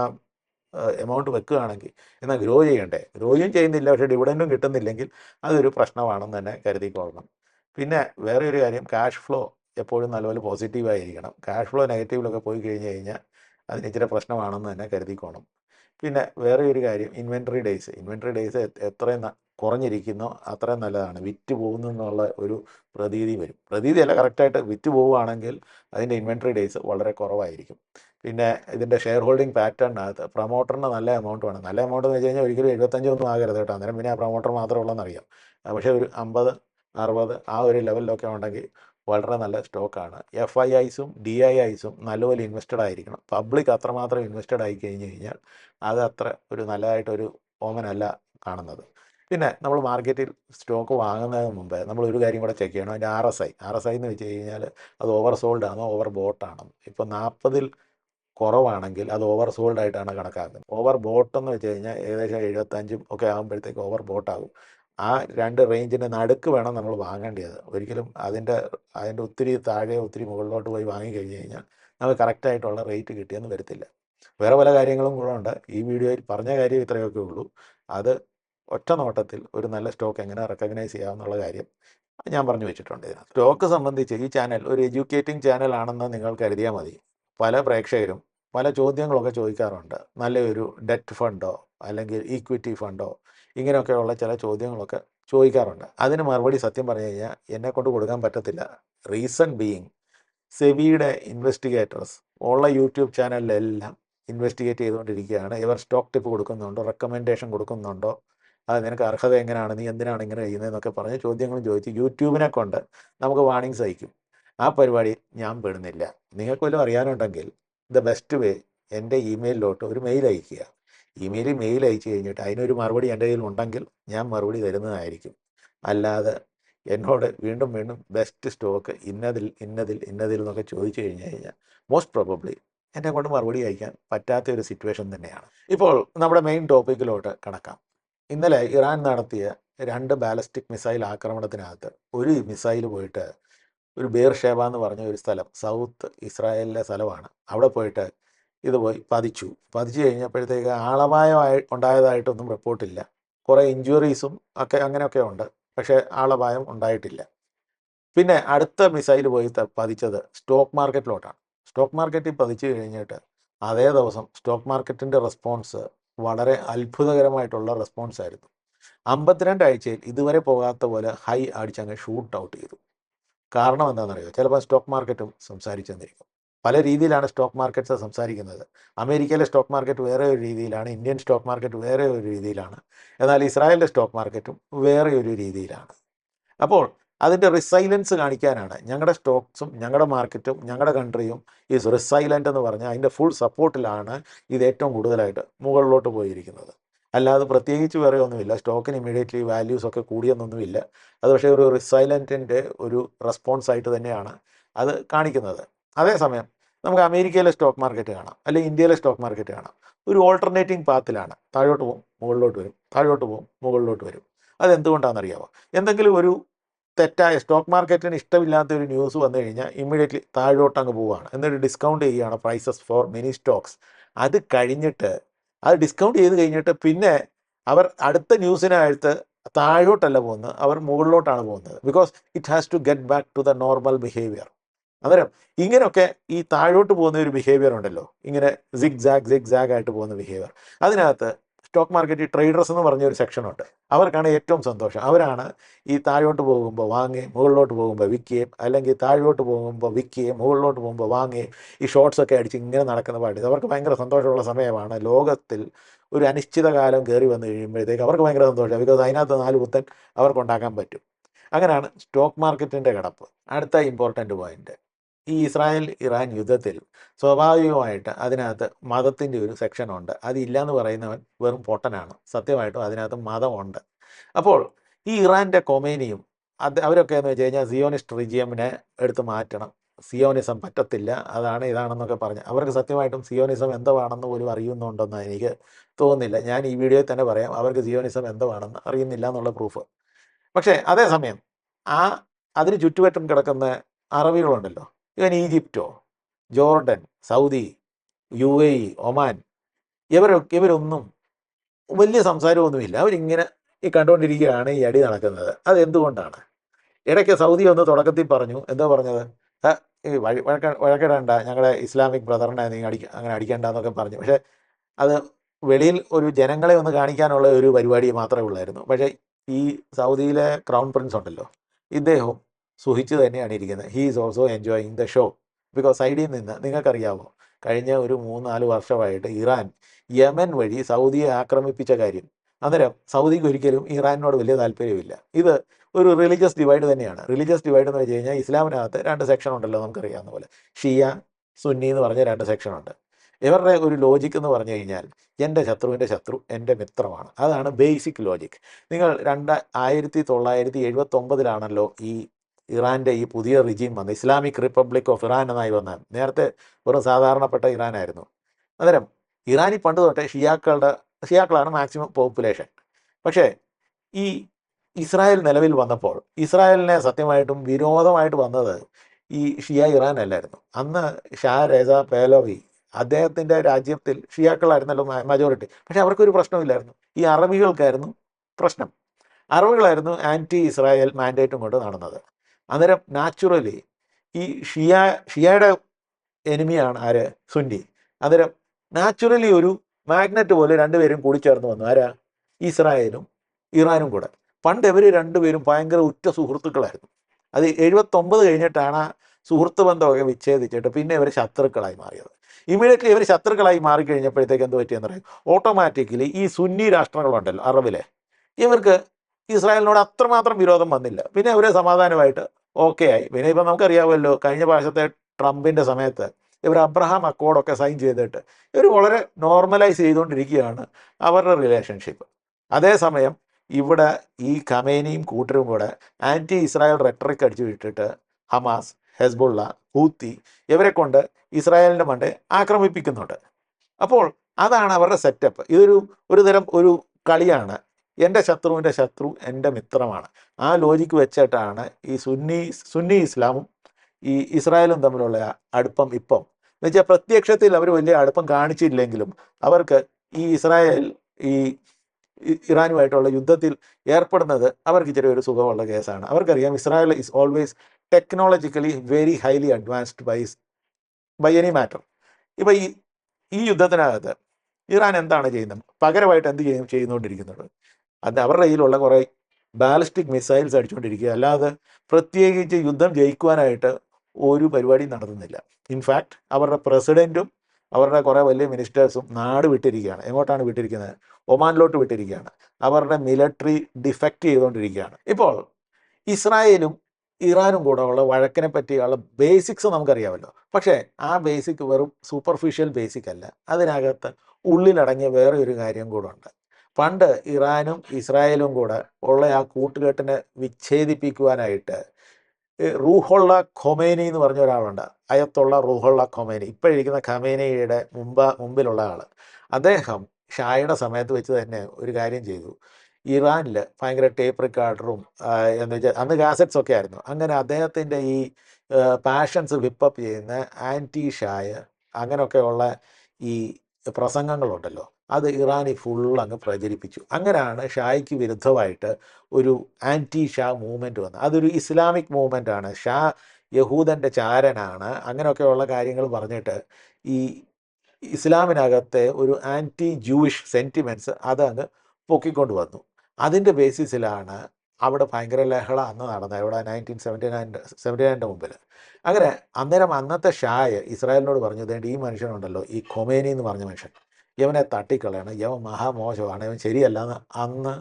എമൗണ്ട് വെക്കുകയാണെങ്കിൽ എന്നാൽ ഗ്രോ ചെയ്യണ്ടേ? ഗ്രോയും ചെയ്യുന്നില്ല. പക്ഷേ ഡിവിഡന്റും കിട്ടുന്നില്ലെങ്കിൽ അതൊരു പ്രശ്നമാണെന്ന് തന്നെ കരുതിക്കൊള്ളണം പിന്നെ വേറെ ഒരു കാര്യം ക്യാഷ് ഫ്ലോ എപ്പോഴും നല്ലപോലെ പോസിറ്റീവായിരിക്കണം ക്യാഷ് ഫ്ലോ നെഗറ്റീവിലൊക്കെ പോയി കഴിഞ്ഞ് കഴിഞ്ഞാൽ അതിന് ഇച്ചിരി പ്രശ്നമാണെന്ന് തന്നെ കരുതിക്കോണം. പിന്നെ വേറെ ഒരു കാര്യം ഇൻവെൻട്രി ഡേയ്സ് ഇൻവെൻട്രി ഡേയ്സ് എത്രയും കുറഞ്ഞിരിക്കുന്നോ അത്രയും നല്ലതാണ്. വിറ്റ് പോകുന്നു എന്നുള്ള ഒരു പ്രതീതി വരും. പ്രതീതി അല്ല കറക്റ്റായിട്ട് വിറ്റ് പോവുകയാണെങ്കിൽ അതിന്റെ ഇൻവെൻട്രി ഡേയ്സ് വളരെ കുറവായിരിക്കും. പിന്നെ ഇതിന്റെ ഷെയർ ഹോൾഡിംഗ് പാറ്റേണിനകത്ത് പ്രൊമോട്ടറിന് നല്ല എമൗണ്ട് വേണം. നല്ല എമൗണ്ട് എന്ന് വെച്ച് കഴിഞ്ഞാൽ ഒരിക്കലും എഴുപത്തഞ്ചൊന്നും ആകരുത് കേട്ടോ. അന്നേരം പിന്നെ ആ പ്രൊമോട്ടർ മാത്രമേ ഉള്ളതെന്നറിയാം ആ, പക്ഷേ ഒരു അമ്പത് അറുപത് ആ ഒരു ലെവലിലൊക്കെ ഉണ്ടെങ്കിൽ വളരെ നല്ല സ്റ്റോക്കാണ്. എഫ് ഐ ഐസും ഡി ഐ ഐസും നല്ലപോലെ ഇൻവെസ്റ്റഡ് ആയിരിക്കണം. പബ്ലിക് അത്രമാത്രം ഇൻവെസ്റ്റഡ് ആയി കഴിഞ്ഞ് കഴിഞ്ഞാൽ അത് അത്ര ഒരു നല്ലതായിട്ടൊരു ഓമനല്ല കാണുന്നത്. പിന്നെ നമ്മൾ മാർക്കറ്റിൽ സ്റ്റോക്ക് വാങ്ങുന്നതിന് മുമ്പേ നമ്മൾ ഒരു കാര്യം കൂടെ ചെക്ക് ചെയ്യണം. അതിന്റെ R S I R S I എന്ന് വെച്ച് കഴിഞ്ഞാൽ അത് ഓവർ സോൾഡ് ആണോ ഓവർ ബോട്ട് ആണോ? ഇപ്പോൾ നാൽപ്പതിൽ കുറവാണെങ്കിൽ അത് ഓവർ സോൾഡ് ആയിട്ടാണ് കണക്കാക്കുന്നത്. ഓവർ ബോട്ട് എന്ന് വെച്ച് കഴിഞ്ഞാൽ ഏകദേശം എഴുപത്തഞ്ചും ഒക്കെ ആകുമ്പോഴത്തേക്ക് ഓവർ ബോട്ടാകും ആ രണ്ട് റേഞ്ചിന്റെ നടുക്ക് വേണം നമ്മൾ വാങ്ങേണ്ടത്. ഒരിക്കലും അതിന്റെ അതിന്റെ ഒത്തിരി താഴെ ഒത്തിരി മുകളിലോട്ട് പോയി വാങ്ങിക്കഴിഞ്ഞ് കഴിഞ്ഞാൽ നമുക്ക് കറക്റ്റായിട്ടുള്ള റേറ്റ് കിട്ടിയെന്ന് വരത്തില്ല. വേറെ പല കാര്യങ്ങളും കൂടെ ഉണ്ട്. ഈ വീഡിയോയിൽ പറഞ്ഞ കാര്യം ഇത്രയൊക്കെ ഉള്ളൂ. അത് ഒറ്റ നോട്ടത്തിൽ ഒരു നല്ല സ്റ്റോക്ക് എങ്ങനെ റെക്കഗ്നൈസ് ചെയ്യാമെന്നുള്ള കാര്യം ഞാൻ പറഞ്ഞു വെച്ചിട്ടുണ്ട് ഇതിനകത്ത്. സ്റ്റോക്ക് സംബന്ധിച്ച് ഈ ചാനൽ ഒരു എഡ്യൂക്കേറ്റിംഗ് ചാനൽ ആണെന്ന് നിങ്ങൾ കരുതിയാൽ മതി. പല പ്രേക്ഷകരും പല ചോദ്യങ്ങളൊക്കെ ചോദിക്കാറുണ്ട്. നല്ലൊരു ഡെറ്റ് ഫണ്ടോ അല്ലെങ്കിൽ ഈക്വിറ്റി ഫണ്ടോ ഇങ്ങനെയൊക്കെയുള്ള ചില ചോദ്യങ്ങളൊക്കെ ചോദിക്കാറുണ്ട്. അതിന് മറുപടി സത്യം പറഞ്ഞു കഴിഞ്ഞാൽ എന്നെ കൊണ്ട് കൊടുക്കാൻ പറ്റത്തില്ല. റീസൺ ബീയിങ് സെബിയുടെ ഇൻവെസ്റ്റിഗേറ്റേഴ്സ് ഉള്ള യൂട്യൂബ് ചാനലിലെല്ലാം ഇൻവെസ്റ്റിഗേറ്റ് ചെയ്തുകൊണ്ടിരിക്കുകയാണ്. ഇവർ സ്റ്റോക്ക് ടിപ്പ് കൊടുക്കുന്നുണ്ടോ? റെക്കമെൻഡേഷൻ കൊടുക്കുന്നുണ്ടോ? അത് നിനക്ക് അർഹത എങ്ങനെയാണ്? നീ എന്തിനാണ് ഇങ്ങനെ ചെയ്യുന്നതെന്നൊക്കെ പറഞ്ഞ് ചോദ്യങ്ങളും ചോദിച്ച് യൂട്യൂബിനെ കൊണ്ട് നമുക്ക് വാണിംഗ് അയക്കും. ആ പരിപാടി ഞാൻ പെടുന്നില്ല. നിങ്ങൾക്ക് വല്ലതും അറിയാനുണ്ടെങ്കിൽ ദ ബെസ്റ്റ് വേ എന്റെ ഇമെയിലിലോട്ട് ഒരു മെയിൽ അയക്കുക ഇമെയിലിൽ മെയിൽ അയച്ചു കഴിഞ്ഞിട്ട് അതിനൊരു മറുപടി എന്റെ കയ്യിൽ ഉണ്ടെങ്കിൽ ഞാൻ മറുപടി തരുന്നതായിരിക്കും. അല്ലാതെ എന്നോട് വീണ്ടും വീണ്ടും ബെസ്റ്റ് സ്റ്റോക്ക് ഇന്നതിൽ ഇന്നതിൽ ഇന്നതിൽ എന്നൊക്കെ ചോദിച്ചു കഴിഞ്ഞു കഴിഞ്ഞാൽ മോസ്റ്റ് പ്രോബബ്ലി എന്നെ കൊണ്ട് മറുപടി അയക്കാൻ പറ്റാത്ത ഒരു സിറ്റുവേഷൻ തന്നെയാണ്. ഇപ്പോൾ നമ്മുടെ മെയിൻ ടോപ്പിക്കിലോട്ട് കടക്കാം. ഇന്നലെ ഇറാൻ നടത്തിയ രണ്ട് ബാലസ്റ്റിക് മിസൈൽ ആക്രമണത്തിനകത്ത് ഒരു മിസൈൽ പോയിട്ട് ഒരു ബേർഷേബ എന്ന് പറഞ്ഞ ഒരു സ്ഥലം സൗത്ത് ഇസ്രായേലിലെ സ്ഥലമാണ്. അവിടെ പോയിട്ട് ഇത് പോയി പതിച്ചു. പതിച്ചു കഴിഞ്ഞപ്പോഴത്തേക്ക് ആളപായമായി ഉണ്ടായതായിട്ടൊന്നും റിപ്പോർട്ടില്ല കുറേ ഇഞ്ചുറീസും ഒക്കെ അങ്ങനെയൊക്കെ ഉണ്ട്. പക്ഷേ ആളപായം ഉണ്ടായിട്ടില്ല. പിന്നെ അടുത്ത മിസൈൽ പോയി പതിച്ചത് സ്റ്റോക്ക് മാർക്കറ്റിലോട്ടാണ് സ്റ്റോക്ക് മാർക്കറ്റിൽ പതിച്ചു കഴിഞ്ഞിട്ട് അതേ ദിവസം സ്റ്റോക്ക് മാർക്കറ്റിന്റെ റെസ്പോൺസ് വളരെ അത്ഭുതകരമായിട്ടുള്ള റെസ്പോൺസ് ആയിരുന്നു. അമ്പത്തിരണ്ട് ആഴ്ചയിൽ ഇതുവരെ പോകാത്ത പോലെ ഹൈ അടിച്ചങ്ങ് ഷൂട്ട് ഔട്ട് ചെയ്തു. കാരണം എന്താണെന്നറിയോ? ചിലപ്പോൾ സ്റ്റോക്ക് മാർക്കറ്റും സംസാരിച്ചെന്നിരിക്കും. പല രീതിയിലാണ് സ്റ്റോക്ക് മാർക്കറ്റ്സ് സംസാരിക്കുന്നത്. അമേരിക്കയിലെ സ്റ്റോക്ക് മാർക്കറ്റ് വേറെ ഒരു രീതിയിലാണ് ഇന്ത്യൻ സ്റ്റോക്ക് മാർക്കറ്റ് വേറെ ഒരു രീതിയിലാണ് എന്നാൽ ഇസ്രായേലിന്റെ സ്റ്റോക്ക് മാർക്കറ്റും വേറെ ഒരു രീതിയിലാണ്. അപ്പോൾ അതിന്റെ റിസൈലൻസ് കാണിക്കാനാണ് ഞങ്ങളുടെ സ്റ്റോക്സും ഞങ്ങളുടെ മാർക്കറ്റും ഞങ്ങളുടെ കൺട്രിയും ഈ റിസൈലന്റ് എന്ന് പറഞ്ഞാൽ അതിന്റെ ഫുൾ സപ്പോർട്ടിലാണ് ഇത് ഏറ്റവും കൂടുതലായിട്ട് മുകളിലോട്ട് പോയിരിക്കുന്നത്. അല്ലാതെ പ്രത്യേകിച്ച് വേറെ ഒന്നുമില്ല. സ്റ്റോക്കിന് ഇമ്മീഡിയറ്റ്ലി വാല്യൂസ് ഒക്കെ കൂടിയെന്നൊന്നുമില്ല. അത് പക്ഷേ ഒരു റിസൈലന്റിന്റെ ഒരു റെസ്പോൺസ് ആയിട്ട് തന്നെയാണ് അത് കാണിക്കുന്നത്. അതേസമയം നമുക്ക് അമേരിക്കയിലെ സ്റ്റോക്ക് മാർക്കറ്റ് കാണാം അല്ലെങ്കിൽ ഇന്ത്യയിലെ സ്റ്റോക്ക് മാർക്കറ്റ് കാണാം. ഒരു ഓൾട്ടർനേറ്റിംഗ് പാത്തിലാണ് താഴോട്ട് പോകും മുകളിലോട്ട് വരും. താഴോട്ട് പോകും മുകളിലോട്ട് വരും. അതെന്തുകൊണ്ടാണെന്നറിയാമോ എന്തെങ്കിലും ഒരു തെറ്റായ സ്റ്റോക്ക് മാർക്കറ്റിന് ഇഷ്ടമില്ലാത്ത ഒരു ന്യൂസ് വന്നു കഴിഞ്ഞാൽ ഇമ്മീഡിയറ്റ്ലി താഴോട്ട് അങ്ങ് പോവുകയാണ്. എന്നിട്ട് ഡിസ്കൗണ്ട് ചെയ്യുകയാണ് പ്രൈസസ് ഫോർ മെനി സ്റ്റോക്സ് അത് കഴിഞ്ഞിട്ട് അത് ഡിസ്കൗണ്ട് ചെയ്ത് കഴിഞ്ഞിട്ട് പിന്നെ അവർ അടുത്ത ന്യൂസിനടുത്ത് താഴോട്ടല്ല പോകുന്നത് അവർ മുകളിലോട്ടാണ് പോകുന്നത്. Because it has to get back to the normal behaviour അന്നേരം ഇങ്ങനെയൊക്കെ ഈ താഴോട്ട് പോകുന്ന ഒരു ബിഹേവിയർ ഉണ്ടല്ലോ. ഇങ്ങനെ സിഗ് ജാഗ് സിഗ് ജാഗ് ആയിട്ട് പോകുന്ന ബിഹേവിയർ അതിനകത്ത് സ്റ്റോക്ക് മാർക്കറ്റിൽ ട്രേഡേഴ്സ് എന്ന് പറഞ്ഞ ഒരു സെക്ഷനുണ്ട് അവർക്കാണ് ഏറ്റവും സന്തോഷം. അവരാണ് ഈ താഴോട്ട് പോകുമ്പോൾ വാങ്ങുകയും മുകളിലോട്ട് പോകുമ്പോൾ വിൽക്കുകയും അല്ലെങ്കിൽ താഴോട്ട് പോകുമ്പോൾ വിൽക്കുകയും മുകളിലോട്ട് പോകുമ്പോൾ വാങ്ങുകയും ഈ ഷോർട്സ് ഒക്കെ അടിച്ച് ഇങ്ങനെ നടക്കുന്ന പാട്ട്. അവർക്ക് ഭയങ്കര സന്തോഷമുള്ള സമയമാണ്. ലോകത്തിൽ ഒരു അനിശ്ചിതകാലം കയറി വന്നു കഴിയുമ്പോഴത്തേക്ക് അവർക്ക് ഭയങ്കര സന്തോഷം. ബിക്കോസ് അതിനകത്ത് നാല് പുത്തൻ അവർക്ക് ഉണ്ടാക്കാൻ പറ്റും. അങ്ങനെയാണ് സ്റ്റോക്ക് മാർക്കറ്റിന്റെ കിടപ്പ്. അടുത്ത ഇമ്പോർട്ടന്റ് പോയിന്റ് ഈ ഇസ്രായേൽ ഇറാൻ യുദ്ധത്തിൽ സ്വാഭാവികമായിട്ട് അതിനകത്ത് മതത്തിന്റെ ഒരു സെക്ഷനുണ്ട് അതില്ല എന്ന് പറയുന്നവൻ വെറും പൊട്ടനാണ്. സത്യമായിട്ടും അതിനകത്ത് മതമുണ്ട്. അപ്പോൾ ഈ ഇറാന്റെ കൊമേനിയും അത് അവരൊക്കെ എന്ന് വെച്ച് കഴിഞ്ഞാൽ സിയോണിസ്റ്റ് റിജിയമിനെ എടുത്ത് മാറ്റണം. സിയോണിസം പറ്റത്തില്ല. അതാണ് ഇതാണെന്നൊക്കെ പറഞ്ഞ്. അവർക്ക് സത്യമായിട്ടും സിയോണിസം എന്തുവാണെന്ന് പോലും അറിയുന്നുണ്ടെന്ന് എനിക്ക് തോന്നുന്നില്ല. ഞാൻ ഈ വീഡിയോയിൽ തന്നെ പറയാം. അവർക്ക് സിയോണിസം എന്തുവാണെന്ന് അറിയുന്നില്ല എന്നുള്ള പ്രൂഫ് പക്ഷേ അതേസമയം ആ അതിന് ചുറ്റുവട്ടം കിടക്കുന്ന അറബികളുണ്ടല്ലോ. ഇവൻ ഈജിപ്റ്റോ Jordan Saudi U A E Oman ഇവരൊക്കെ ഇവരൊന്നും വലിയ സംസാരമൊന്നുമില്ല. അവരിങ്ങനെ ഈ കണ്ടുകൊണ്ടിരിക്കുകയാണ് ഈ അടി നടക്കുന്നത്. അത് എന്തുകൊണ്ടാണ് ഇടയ്ക്ക് സൗദി ഒന്ന് തുടക്കത്തിൽ പറഞ്ഞു. എന്താ പറഞ്ഞത്? ഈ വഴി വഴക്ക വഴക്കിടണ്ട ഞങ്ങളുടെ ഇസ്ലാമിക് ബ്രദറിനെ നീ അടിക്ക അങ്ങനെ അടിക്കണ്ട എന്നൊക്കെ പറഞ്ഞു. പക്ഷേ അത് വെളിയിൽ ഒരു ജനങ്ങളെ ഒന്ന് കാണിക്കാനുള്ള ഒരു പരിപാടി മാത്രമേ ഉള്ളായിരുന്നു. പക്ഷേ ഈ സൗദിയിലെ ക്രൗൺ പ്രിൻസ് ഉണ്ടല്ലോ ഇദ്ദേഹവും സുഹിച്ച് തന്നെയാണ് ഇരിക്കുന്നത് he is also enjoying the show because സൈഡിൽ നിന്ന് നിങ്ങൾക്കറിയാമോ കഴിഞ്ഞ ഒരു മൂന്ന് നാല് വർഷമായിട്ട് ഇറാൻ യമൻ വഴി സൗദിയെ ആക്രമിപ്പിച്ച കാര്യം. അന്നേരം സൗദിക്ക് ഒരിക്കലും ഇറാനോട് വലിയ താല്പര്യമില്ല. ഇത് ഒരു റിലീജിയസ് ഡിവൈഡ് തന്നെയാണ്. റിലീജിയസ് ഡിവൈഡ് എന്ന് വെച്ച് കഴിഞ്ഞാൽ ഇസ്ലാമിനകത്ത് രണ്ട് സെക്ഷൻ ഉണ്ടല്ലോ നമുക്കറിയാവുന്ന പോലെ. ഷിയ സുന്നി എന്ന് പറഞ്ഞ രണ്ട് സെക്ഷൻ ഉണ്ട്. ഇവരുടെ ഒരു ലോജിക് എന്ന് പറഞ്ഞു കഴിഞ്ഞാൽ എന്റെ ശത്രുവിന്റെ ശത്രു എന്റെ മിത്രമാണ്. അതാണ് ബേസിക് ലോജിക് നിങ്ങൾ രണ്ട് ആയിരത്തി തൊള്ളായിരത്തി എഴുപത്തൊമ്പതിലാണല്ലോ ഈ ഇറാന്റെ ഈ പുതിയ റിജീം വന്ന് ഇസ്ലാമിക് റിപ്പബ്ലിക് ഓഫ് ഇറാൻ എന്നായി വന്ന നേരത്തെ വെറും സാധാരണപ്പെട്ട ഇറാനായിരുന്നു. അന്നേരം ഇറാനിൽ പണ്ട് തൊട്ടേ ഷിയാക്കളുടെ ഷിയാക്കളാണ് മാക്സിമം പോപ്പുലേഷൻ പക്ഷേ ഈ ഇസ്രായേൽ നിലവിൽ വന്നപ്പോൾ ഇസ്രായേലിനെ സത്യമായിട്ടും വിരോധമായിട്ട് വന്നത് ഈ ഷിയ ഇറാൻ അല്ലായിരുന്നു. അന്ന് ഷാ രേസ പേലോവി അദ്ദേഹത്തിന്റെ രാജ്യത്തിൽ ഷിയാക്കളായിരുന്നല്ലോ മജോറിറ്റി പക്ഷേ അവർക്കൊരു പ്രശ്നമില്ലായിരുന്നു. ഈ അറബികൾക്കായിരുന്നു പ്രശ്നം. അറബുകളായിരുന്നു ആന്റി ഇസ്രായേൽ മാൻഡേറ്റും കൊണ്ട് നടന്നത്. അന്നേരം നാച്ചുറലി ഈ ഷിയ ഷിയയുടെ എനിമിയാണ് ആര്? സുന്നി. അന്നേരം നാച്ചുറലി ഒരു മാഗ്നറ്റ് പോലെ രണ്ടുപേരും കൂടി ചേർന്ന് വന്നു. ആരാ? ഇസ്രായേലും ഇറാനും കൂടെ. പണ്ട് ഇവർ രണ്ടുപേരും ഭയങ്കര ഉറ്റ സുഹൃത്തുക്കളായിരുന്നു. അത് എഴുപത്തൊമ്പത് കഴിഞ്ഞിട്ടാണ് ആ സുഹൃത്ത് ബന്ധമൊക്കെ വിച്ഛേദിച്ചിട്ട് പിന്നെ ഇവർ ശത്രുക്കളായി മാറിയത്. ഇമീഡിയറ്റ്ലി ഇവർ ശത്രുക്കളായി മാറിക്കഴിഞ്ഞപ്പോഴത്തേക്ക് എന്ത് പറ്റിയെന്ന് പറയും ഓട്ടോമാറ്റിക്കലി ഈ സുന്നി രാഷ്ട്രങ്ങളുണ്ടല്ലോ അറബിലെ. ഇവർക്ക് ഇസ്രായേലിനോട് അത്രമാത്രം വിരോധം വന്നില്ല. പിന്നെ അവരെ സമാധാനമായിട്ട് ഓക്കെ ആയി. പിന്നെ ഇപ്പം നമുക്കറിയാമല്ലോ കഴിഞ്ഞ പ്രാവശ്യത്തെ ട്രംപിന്റെ സമയത്ത് ഇവർ അബ്രഹാം അക്കോഡൊക്കെ സൈൻ ചെയ്തിട്ട് ഇവർ വളരെ നോർമലൈസ് ചെയ്തുകൊണ്ടിരിക്കുകയാണ് അവരുടെ റിലേഷൻഷിപ്പ് അതേസമയം ഇവിടെ ഈ ഖമേനിയും കൂട്ടരും കൂടെ ആന്റി ഇസ്രായേൽ റെട്ടറിക് അടിച്ചു വിട്ടിട്ട് ഹമാസ് ഹെസ്ബുള്ള ഹൂത്തി ഇവരെ കൊണ്ട് ഇസ്രായേലിന്റെ മണ്ടെ ആക്രമിപ്പിക്കുന്നുണ്ട്. അപ്പോൾ അതാണ് അവരുടെ സെറ്റപ്പ് ഇതൊരു ഒരു തരം ഒരു കളിയാണ്. എന്റെ ശത്രുവിന്റെ ശത്രു എന്റെ മിത്രമാണ്. ആ ലോജിക്ക് വെച്ചിട്ടാണ് ഈ സുന്നി സുന്നി ഇസ്ലാമും ഈ ഇസ്രായേലും തമ്മിലുള്ള അടുപ്പം ഇപ്പം. എന്ന് വെച്ചാൽ പ്രത്യക്ഷത്തിൽ അവർ വലിയ അടുപ്പം കാണിച്ചില്ലെങ്കിലും അവർക്ക് ഈ ഇസ്രായേൽ ഈ ഇറാനുമായിട്ടുള്ള യുദ്ധത്തിൽ ഏർപ്പെടുന്നത് അവർക്ക് ഇച്ചിരി ഒരു സുഖമുള്ള കേസാണ്. അവർക്കറിയാം Israel is always technologically very highly advanced by by any matter ഇപ്പം ഈ ഈ യുദ്ധത്തിനകത്ത് ഇറാൻ എന്താണ് ചെയ്യുന്നത്? പകരമായിട്ട് എന്ത് ചെയ്യും ചെയ്യുന്നുകൊണ്ടിരിക്കുന്നത്? അത് അവരുടെ കയ്യിലുള്ള കുറേ ബാലിസ്റ്റിക് മിസൈൽസ് അടിച്ചുകൊണ്ടിരിക്കുക അല്ലാതെ പ്രത്യേകിച്ച് യുദ്ധം ജയിക്കുവാനായിട്ട് ഒരു പരിപാടിയും നടത്തുന്നില്ല. ഇൻഫാക്ട് അവരുടെ പ്രസിഡന്റും അവരുടെ കുറേ വലിയ മിനിസ്റ്റേഴ്സും നാട് വിട്ടിരിക്കുകയാണ്. എങ്ങോട്ടാണ് വിട്ടിരിക്കുന്നത്? ഒമാനിലോട്ട് വിട്ടിരിക്കുകയാണ്. അവരുടെ മിലിറ്ററി ഡിഫക്റ്റ് ചെയ്തുകൊണ്ടിരിക്കുകയാണ്. ഇപ്പോൾ ഇസ്രായേലും ഇറാനും കൂടെ ഉള്ള വഴക്കിനെ പറ്റിയുള്ള ബേസിക്സ് നമുക്കറിയാമല്ലോ. പക്ഷേ ആ ബേസിക് വെറും സൂപ്പർഫിഷ്യൽ ബേസിക് അല്ല. അതിനകത്ത് ഉള്ളിലടങ്ങിയ വേറെ ഒരു കാര്യം കൂടെ ഉണ്ട്. പണ്ട് ഇറാനും ഇസ്രായേലും കൂടെ ഉള്ള ആ കൂട്ടുകെട്ടിനെ വിച്ഛേദിപ്പിക്കുവാനായിട്ട് റൂഹുള്ള ഖൊമേനി എന്ന് പറഞ്ഞ ഒരാളുണ്ട്. Ayatollah Ruhollah Khomeini. ഇപ്പോഴിരിക്കുന്ന ഖമേനിയുടെ മുമ്പ് മുമ്പിലുള്ള ആൾ അദ്ദേഹം ഷായുടെ സമയത്ത് വെച്ച് തന്നെ ഒരു കാര്യം ചെയ്തു. ഇറാനിൽ ഭയങ്കര ടേപ്പ് റിക്കാർഡറും എന്ന് വെച്ചാൽ അന്ന് കാസറ്റ്സ് ഒക്കെ ആയിരുന്നു. അങ്ങനെ അദ്ദേഹത്തിന്റെ ഈ പാഷൻസ് വിപ്പപ്പ് ചെയ്യുന്ന ആന്റി ഷായ അങ്ങനെയൊക്കെയുള്ള ഈ പ്രസംഗങ്ങളുണ്ടല്ലോ. അത് ഇറാനി ഫുൾ അങ്ങ് പ്രചരിപ്പിച്ചു. അങ്ങനെയാണ് ഷായ്ക്ക് വിരുദ്ധമായിട്ട് ഒരു ആന്റി ഷാ മൂവ്മെന്റ് വന്നത്. അതൊരു ഇസ്ലാമിക് മൂവ്മെന്റ് ആണ് ഷാ യഹൂദന്റെ ചാരനാണ്. അങ്ങനെയൊക്കെയുള്ള കാര്യങ്ങൾ പറഞ്ഞിട്ട് ഈ ഇസ്ലാമിനകത്തെ ഒരു ആന്റി ജൂയിഷ് സെന്റിമെന്റ്സ് അത് അങ്ങ് പൊക്കിക്കൊണ്ട് വന്നു. അതിന്റെ ബേസിസിലാണ് അവിടെ ഭയങ്കര ലഹള അന്ന് നടന്നത്. അവിടെ നയന്റീൻ സെവന്റി നയൻ സെവന്റി നയന്റെ മുമ്പിൽ അങ്ങനെ അന്നേരം അന്നത്തെ ഷായ ഇസ്രായേലിനോട് പറഞ്ഞു "ദേ ഈ മനുഷ്യനുണ്ടല്ലോ ഈ കൊമേനി എന്ന് പറഞ്ഞ മനുഷ്യൻ. ഇവനെ തട്ടിക്കളയണം. യവൻ മഹാമോശമാണ്. ഇവൻ ശരിയല്ല എന്ന് അന്ന്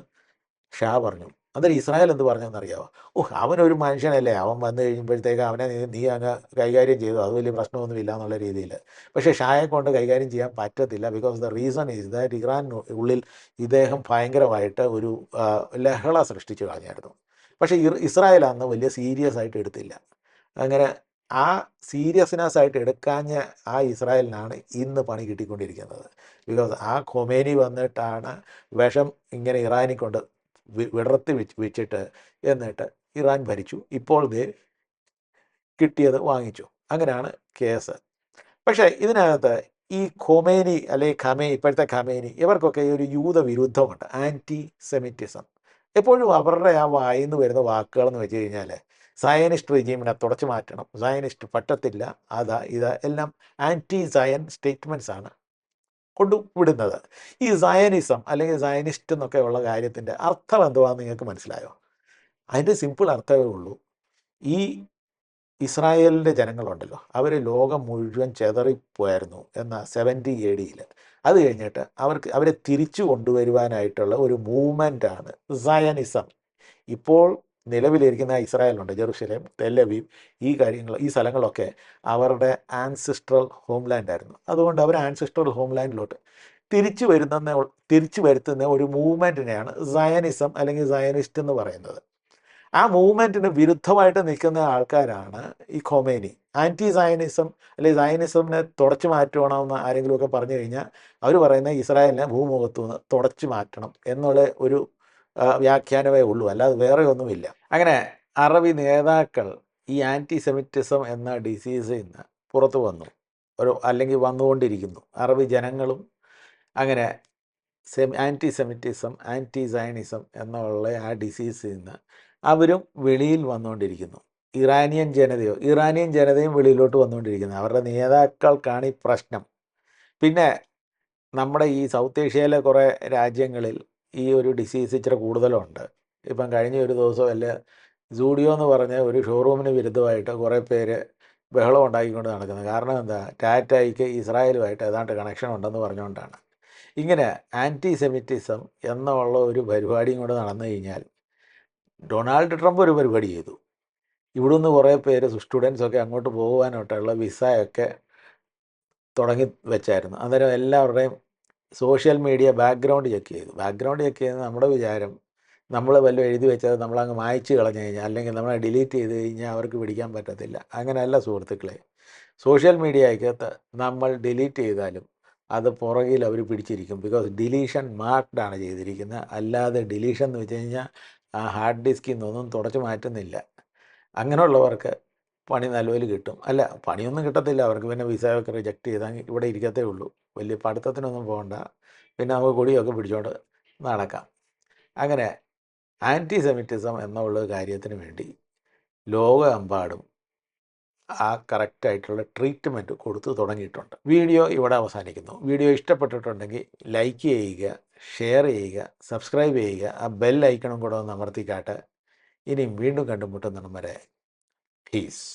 ഷാ പറഞ്ഞു. അന്നേരം ഇസ്രായേൽ എന്ത് പറഞ്ഞെന്നറിയാമോ ഓ അവനൊരു മനുഷ്യനല്ലേ. അവൻ വന്നു കഴിയുമ്പോഴത്തേക്ക് അവനെ നീ അങ്ങ് കൈകാര്യം ചെയ്തു. അത് വലിയ പ്രശ്നമൊന്നുമില്ല എന്നുള്ള രീതിയിൽ. പക്ഷേ ഷായെ കൊണ്ട് കൈകാര്യം ചെയ്യാൻ പറ്റത്തില്ല. Because the reason is that Iran ഉള്ളിൽ ഇദ്ദേഹം ഭയങ്കരമായിട്ട് ഒരു ലഹള സൃഷ്ടിച്ചു കളഞ്ഞായിരുന്നു. പക്ഷേ ഇസ്രായേൽ അന്ന് വലിയ സീരിയസ് ആയിട്ട് എടുത്തില്ല. അങ്ങനെ ആ സീരിയസ്നെസ് ആയിട്ട് എടുക്കാഞ്ഞ ആ ഇസ്രായേലിനാണ് ഇന്ന് പണി കിട്ടിക്കൊണ്ടിരിക്കുന്നത്. ബിക്കോസ് ആ കൊമേനി വന്നിട്ടാണ് വിഷം ഇങ്ങനെ ഇറാനി കൊണ്ട് വിടർത്തി വെച്ച് വെച്ചിട്ട് എന്നിട്ട് ഇറാൻ ഭരിച്ചു. ഇപ്പോൾ ദേ കിട്ടിയത് വാങ്ങിച്ചു. അങ്ങനെയാണ് കേസ്. പക്ഷേ ഇതിനകത്ത് ഈ ഖൊമേനി അല്ലെങ്കിൽ ഖമേ ഇപ്പോഴത്തെ ഖമേനി ഇവർക്കൊക്കെ ഒരു യൂത വിരുദ്ധമുണ്ട് ആന്റി സെമിറ്റിസം എപ്പോഴും അവരുടെ ആ വായിന്ന് വരുന്ന വാക്കുകളെന്ന് വെച്ച് കഴിഞ്ഞാൽ സയനിസ്റ്റ് റെജീമിനെ തുടച്ചു മാറ്റണം. സയനിസ്റ്റ് പറ്റത്തില്ല. അതാ ഇത് എല്ലാം ആന്റി സയൻ സ്റ്റേറ്റ്മെന്റ്സ് ആണ് കൊണ്ടുവിടുന്നത് ഈ സയനിസം അല്ലെങ്കിൽ സയനിസ്റ്റ് എന്നൊക്കെ ഉള്ള കാര്യത്തിന്റെ അർത്ഥം എന്തുവാന്ന് നിങ്ങൾക്ക് മനസ്സിലായോ? അതിന്റെ സിമ്പിൾ അർത്ഥമേ ഉള്ളൂ. ഈ ഇസ്രായേലിന്റെ ജനങ്ങളുണ്ടല്ലോ അവർ ലോകം മുഴുവൻ ചെതറിപ്പോയായിരുന്നു എന്ന സെവന്റി എ ഡിയിൽ അത് കഴിഞ്ഞിട്ട് അവർക്ക് അവരെ തിരിച്ചു കൊണ്ടുവരുവാനായിട്ടുള്ള ഒരു മൂവ്മെന്റാണ് സയനിസം ഇപ്പോൾ നിലവിലിരിക്കുന്ന ഇസ്രായേലുണ്ട് ജെറുസലേം തെല്ലവീവ് ഈ കാര്യങ്ങൾ ഈ സ്ഥലങ്ങളൊക്കെ അവരുടെ ആൻസിസ്ട്രൽ ഹോംലാൻഡ് ആയിരുന്നു. അതുകൊണ്ട് അവർ ആൻസിസ്ട്രൽ ഹോംലാൻഡിലോട്ട് തിരിച്ചു വരുന്ന തിരിച്ചു വരുത്തുന്ന ഒരു മൂവ്മെന്റിനെയാണ് സയനിസം അല്ലെങ്കിൽ സയനിസ്റ്റ് എന്ന് പറയുന്നത്. ആ മൂവ്മെന്റിന് വിരുദ്ധമായിട്ട് നിൽക്കുന്ന ആൾക്കാരാണ് ഈ ഖൊമേനി ആന്റി സയനിസം അല്ലെങ്കിൽ സയനിസമിനെ തുടച്ചു മാറ്റണമെന്ന് ആരെങ്കിലുമൊക്കെ പറഞ്ഞു കഴിഞ്ഞാൽ അവർ പറയുന്ന ഇസ്രായേലിനെ ഭൂമുഖത്തു നിന്ന് തുടച്ചു മാറ്റണം എന്നുള്ള ഒരു വ്യാഖ്യാനമേ ഉള്ളൂ. അല്ലാതെ വേറെ ഒന്നുമില്ല. അങ്ങനെ അറബി നേതാക്കൾ ഈ ആന്റി സെമിറ്റിസം എന്ന ഡിസീസിൽ നിന്ന് പുറത്തു വന്നു. ഒരു അല്ലെങ്കിൽ വന്നുകൊണ്ടിരിക്കുന്നു. അറബി ജനങ്ങളും അങ്ങനെ semi anti semitism anti zionism എന്നുള്ള ആ ഡിസീസിൽ നിന്ന് അവരും വെളിയിൽ വന്നുകൊണ്ടിരിക്കുന്നു. ഇറാനിയൻ ജനതയോ ഇറാനിയൻ ജനതയും വെളിയിലോട്ട് വന്നുകൊണ്ടിരിക്കുന്നു. അവരുടെ നേതാക്കൾക്കാണ് ഈ പ്രശ്നം. പിന്നെ നമ്മുടെ ഈ സൗത്ത് ഏഷ്യയിലെ കുറേ രാജ്യങ്ങളിൽ ഈ ഒരു ഡിസീസ് ഇച്ചിരി കൂടുതലുണ്ട്. ഇപ്പം കഴിഞ്ഞ ഒരു ദിവസം അല്ലേ സൂഡിയോ എന്ന് പറഞ്ഞ ഒരു ഷോറൂമിന് വിരുദ്ധമായിട്ട് കുറേ പേര് ബഹളം ഉണ്ടാക്കിക്കൊണ്ട് നടക്കുന്നത്. കാരണം എന്താ? ടാറ്റയ്ക്ക് ഇസ്രായേലുമായിട്ട് ഏതാണ്ട് കണക്ഷൻ ഉണ്ടെന്ന് പറഞ്ഞുകൊണ്ടാണ്. ഇങ്ങനെ ആന്റി സെമിറ്റിസം എന്നുള്ള ഒരു പരിപാടിയും കൂടെ നടന്നു കഴിഞ്ഞാൽ ഡൊണാൾഡ് ട്രംപ് ഒരു പരിപാടി ചെയ്തു. ഇവിടുന്ന് കുറേ പേര് സ്റ്റുഡൻസൊക്കെ അങ്ങോട്ട് പോകുവാനായിട്ടുള്ള വിസയൊക്കെ തുടങ്ങി വെച്ചായിരുന്നു. അന്നേരം എല്ലാവരുടെയും സോഷ്യൽ മീഡിയ ബാക്ക്ഗ്രൗണ്ട് ചെക്ക് ചെയ്തു. ബാക്ക്ഗ്രൗണ്ട് ചെക്ക് ചെയ്യുന്നത് നമ്മുടെ വിചാരം നമ്മൾ വല്ലതും എഴുതി വെച്ചത് നമ്മളങ്ങ് മായ്ച്ച് കളഞ്ഞു കഴിഞ്ഞാൽ അല്ലെങ്കിൽ നമ്മളെ ഡിലീറ്റ് ചെയ്ത് കഴിഞ്ഞാൽ അവർക്ക് പിടിക്കാൻ പറ്റത്തില്ല. അങ്ങനെയല്ല സുഹൃത്തുക്കളെ. സോഷ്യൽ മീഡിയക്കകത്ത് നമ്മൾ ഡിലീറ്റ് ചെയ്താലും അത് പുറകിൽ അവർ പിടിച്ചിരിക്കും. ബിക്കോസ് ഡിലീഷൻ മാർക്ക്ഡ് ആണ് ചെയ്തിരിക്കുന്നത് അല്ലാതെ ഡിലീഷൻ എന്ന് വെച്ച് കഴിഞ്ഞാൽ ആ ഹാർഡ് ഡിസ്കിൽ നിന്നൊന്നും തുടച്ച് മാറ്റുന്നില്ല. അങ്ങനെയുള്ളവർക്ക് പണി നല്ലപോലെ കിട്ടും. അല്ല പണിയൊന്നും കിട്ടത്തില്ല. അവർക്ക് പിന്നെ വിസയൊക്കെ റിജക്റ്റ് ചെയ്താൽ ഇവിടെ ഇരിക്കത്തേ ഉള്ളൂ. വലിയ പഠിത്തത്തിനൊന്നും പോകണ്ട. പിന്നെ നമുക്ക് കൊടിയൊക്കെ പിടിച്ചോണ്ട് നടക്കാം. അങ്ങനെ ആന്റി സെമിറ്റിസം എന്നുള്ള കാര്യത്തിന് വേണ്ടി ലോകമെമ്പാടും ആ കറക്റ്റായിട്ടുള്ള ട്രീറ്റ്മെന്റ് കൊടുത്തു തുടങ്ങിയിട്ടുണ്ട്. വീഡിയോ ഇവിടെ അവസാനിക്കുന്നു. വീഡിയോ ഇഷ്ടപ്പെട്ടിട്ടുണ്ടെങ്കിൽ ലൈക്ക് ചെയ്യുക ഷെയർ ചെയ്യുക സബ്സ്ക്രൈബ് ചെയ്യുക ആ ബെൽ ഐക്കണും കൂടെ ഒന്ന് അമർത്തിക്കാട്ട്. ഇനിയും വീണ്ടും കണ്ടുമുട്ടുന്നിടം വരെ പീസ്